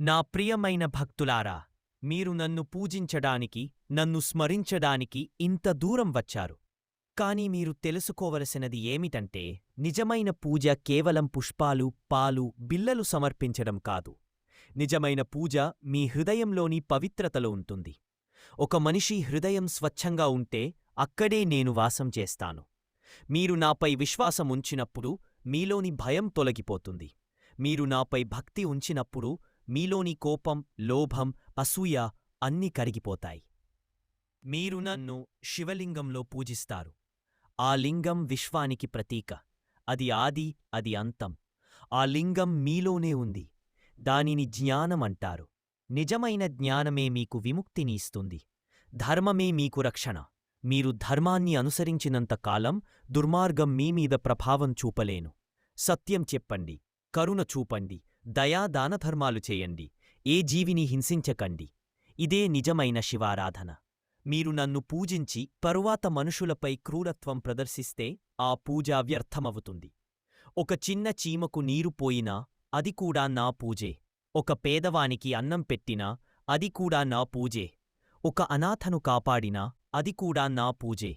నా ప్రియమైన భక్తులారా మీరు నన్ను పూజించడానికి నన్ను స్మరించడానికి ఇంత దూరం వచ్చారు. కాని మీరు తెలుసుకోవలసినది ఏమిటంటే నిజమైన పూజ కేవలం పుష్పాలు పాలు బిల్లలు సమర్పించడం కాదు. నిజమైన పూజ మీ హృదయంలోని పవిత్రతలో ఉంటుంది. ఒక మనిషి హృదయం స్వచ్ఛంగా ఉంటే అక్కడే నేను వాసం చేస్తాను. మీరు నాపై విశ్వాసం ఉంచినప్పుడు మీలోని భయం తొలగిపోతుంది. మీరు నాపై భక్తి ఉంచినప్పుడు మీలోని కోపం లోభం అసూయ అన్నీ కరిగిపోతాయి. మీరు నన్ను శివలింగంలో పూజిస్తారు. ఆ లింగం విశ్వానికి ప్రతీక. అది ఆది అది అంతం. ఆ లింగం మీలోనే ఉంది. దానిని జ్ఞానమంటారు నిజమైన జ్ఞానమే మీకు విముక్తిని ఇస్తుంది. ధర్మమే మీకు రక్షణ. మీరు ధర్మాన్ని అనుసరించినంత కాలం దుర్మార్గం మీమీద ప్రభావం చూపలేను. సత్యం చెప్పండి. కరుణ చూపండి. దయా దానధర్మాలు చేయండి. ఏ జీవిని హింసించకండి. ఇదే నిజమైన శివారాధన. మీరు నన్ను పూజించి తరువాత మనుషులపై క్రూరత్వం ప్రదర్శిస్తే ఆ పూజ వ్యర్థమవుతుంది. ఒక చిన్న చీమకు నీరు పోయినా అది కూడా నా పూజే. ఒక పేదవానికి అన్నం పెట్టినా అది కూడా నా పూజే. ఒక అనాథను కాపాడినా అది కూడా నా పూజే.